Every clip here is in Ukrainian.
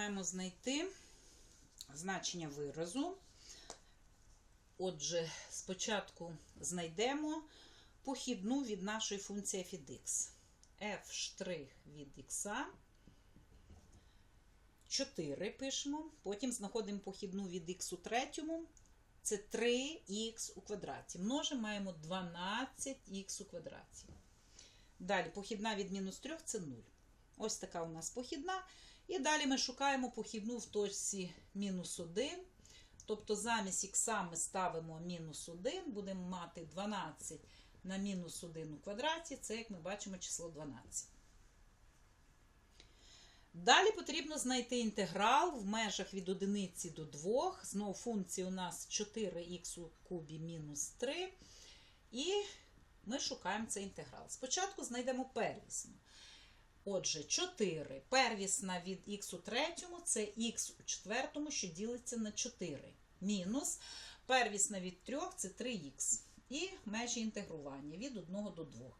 маємо знайти значення виразу. Отже, спочатку знайдемо похідну від нашої функції f від x. f' від x 4 пишемо, потім знаходимо похідну від x у третьому. Це 3х у квадраті. Множимо маємо 12х у квадраті. Далі похідна від мінус 3 це 0. Ось така у нас похідна. І далі ми шукаємо похідну в точці мінус 1. Тобто замість х ми ставимо мінус 1, будемо мати 12 на мінус 1 у квадраті. Це, як ми бачимо, число 12. Далі потрібно знайти інтеграл в межах від 1 до 2. Знову функція у нас 4х у кубі мінус 3. І ми шукаємо цей інтеграл. Спочатку знайдемо первісну. Отже, 4. Первісна від х у третьому це х у четвертому, що ділиться на 4. Мінус первісна від 3 це 3х. І межі інтегрування від 1 до 2.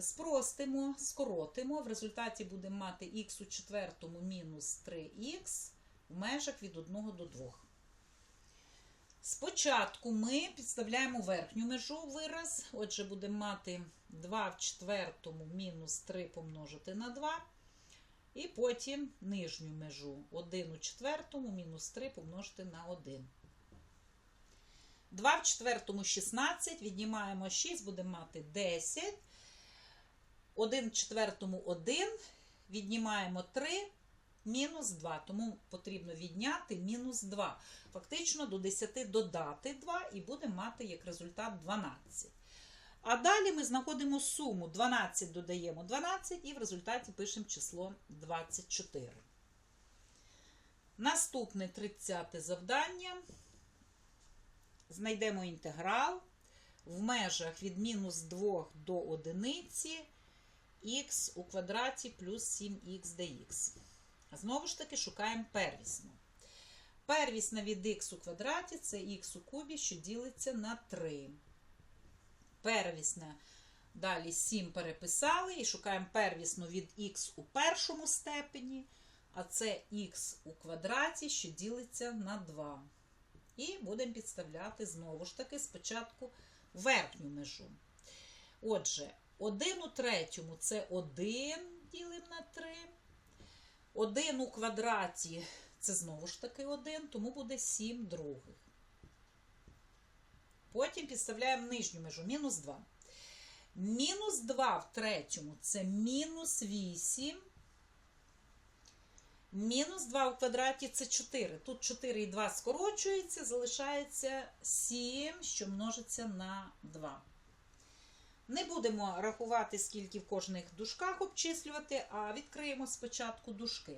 Спростимо, скоротимо. В результаті будемо мати х у четвертому мінус 3х в межах від 1 до 2. Спочатку ми підставляємо верхню межу вираз. Отже, будемо мати 2 в четвертому мінус 3 помножити на 2. І потім нижню межу 1 у четвертому мінус 3 помножити на 1. 2 в четвертому 16, віднімаємо 6, будемо мати 10. 1 в четвертому 1, віднімаємо 3, мінус 2. Тому потрібно відняти мінус 2. Фактично до 10 додати 2 і будемо мати як результат 12. А далі ми знаходимо суму 12 додаємо 12 і в результаті пишемо число 24. Наступне 30 завдання. Знайдемо інтеграл в межах від мінус 2 до 1 х у квадраті плюс 7х dx. Знову ж таки, шукаємо первісну. Первісна від х у квадраті це х у кубі, що ділиться на 3. Первісна. Далі 7 переписали і шукаємо первісну від х у першому степені, а це х у квадраті, що ділиться на 2. І будемо підставляти знову ж таки спочатку верхню межу. Отже, 1 у третьому це 1 ділимо на 3. 1 у квадраті це знову ж таки 1, тому буде 7 других. Потім підставляємо нижню межу мінус 2. Мінус 2 в третьому це мінус 8. Мінус 2 у квадраті це 4. Тут 4 і 2 скорочується, залишається 7, що множиться на 2. Не будемо рахувати, скільки в кожних дужках обчислювати, а відкриємо спочатку дужки.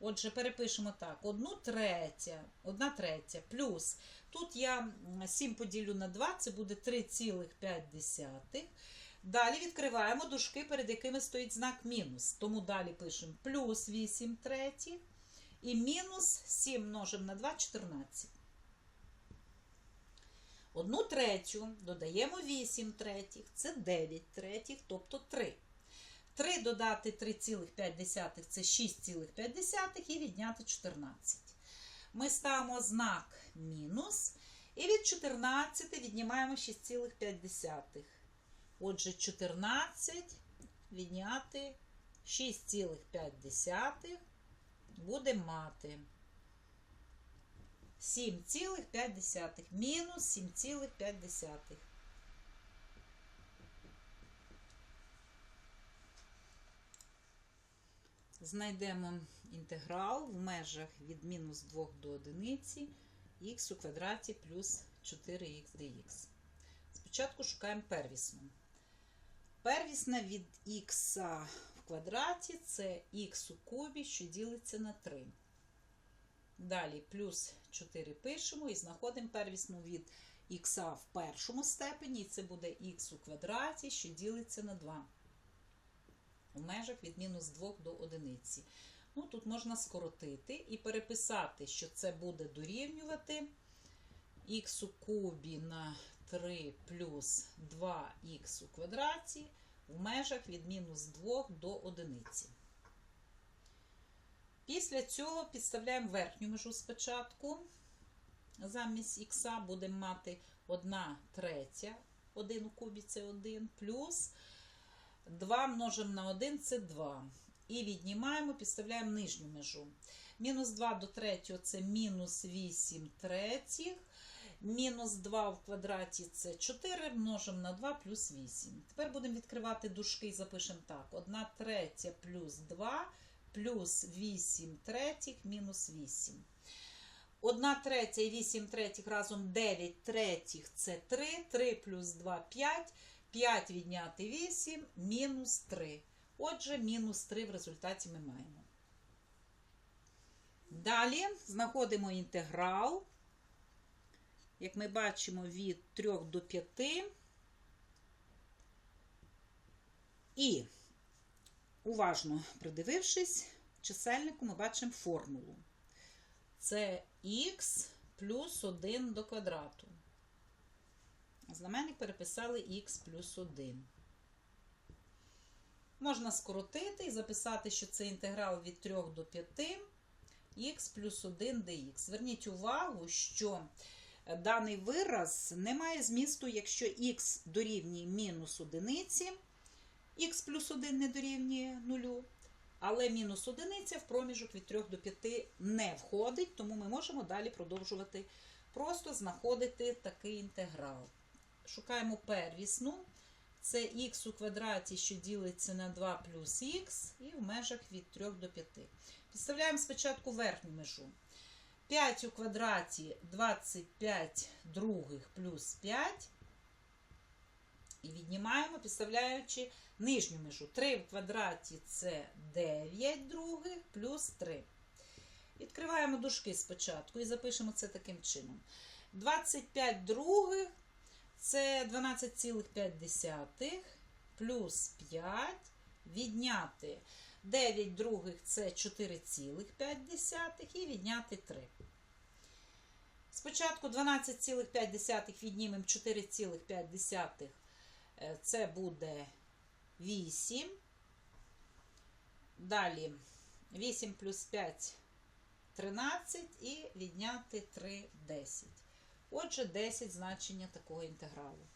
Отже, перепишемо так: 1 третя, 1 третя плюс. Тут я 7 поділю на 2, це буде 3,5. Далі відкриваємо дужки, перед якими стоїть знак мінус. Тому далі пишемо плюс 8 третіх і мінус 7 множимо на 2 14. Одну третю додаємо 8 третіх, це 9 третіх, тобто 3. 3 додати 3,5 це 6,5 і відняти 14. Ми ставимо знак мінус. І від 14 віднімаємо 6,5. Отже, 14 відняти 6,5 будемо мати 7,5. Мінус 7,5. Знайдемо інтеграл в межах від мінус 2 до 1 х у квадраті плюс 4х dx. Спочатку шукаємо первісну. Первісна від х в квадраті це х у кубі, що ділиться на 3. Далі плюс 4 пишемо і знаходимо первісну від х в першому степені, і це буде х у квадраті, що ділиться на 2. У межах від мінус 2 до 1. Ну, Тут можна скоротити і переписати, що це буде дорівнювати х у кубі на 3 плюс 2х у квадраті в межах від мінус 2 до 1. Після цього підставляємо верхню межу спочатку. Замість х будемо мати 1 третя, 1 у кубі це 1, плюс 2 множимо на 1 це 2. І віднімаємо, підставляємо нижню межу. Мінус 2 до 3 це мінус 8 третіх. Мінус 2 в квадраті це 4, множимо на 2 плюс 8. Тепер будемо відкривати дужки і запишемо так. 1 третя плюс 2 плюс 8 третіх мінус 8. 1 третя і 8 третіх разом 9 третіх це 3. 3 плюс 2 5. 5 відняти 8 мінус 3. Отже, мінус 3 в результаті ми маємо. Далі знаходимо інтеграл. Як ми бачимо, від 3 до 5. І, уважно придивившись, чисельнику ми бачимо формулу. Це х плюс 1 до квадрату. Знаменник переписали х плюс 1. Можна скоротити і записати, що це інтеграл від 3 до 5 х плюс 1 dx. Зверніть увагу, що даний вираз не має змісту, якщо х дорівнює мінус одиниці, х плюс 1 не дорівнює 0, але мінус одиниця в проміжок від 3 до 5 не входить, тому ми можемо далі продовжувати просто знаходити такий інтеграл. Шукаємо первісну. Це х у квадраті, що ділиться на 2 плюс х, і в межах від 3 до 5. Підставляємо спочатку верхню межу. 5 у квадраті 25 других плюс 5. І віднімаємо, підставляючи нижню межу. 3 в квадраті це 9 других плюс 3. Відкриваємо дужки спочатку і запишемо це таким чином. 25 других це 12,5 плюс 5 відняти 9 других це 4,5 і відняти 3. Спочатку 12,5 віднімемо 4,5, це буде 8. Далі 8 плюс 5 13 і відняти 3 10. Отже, 10 значення такого інтегралу.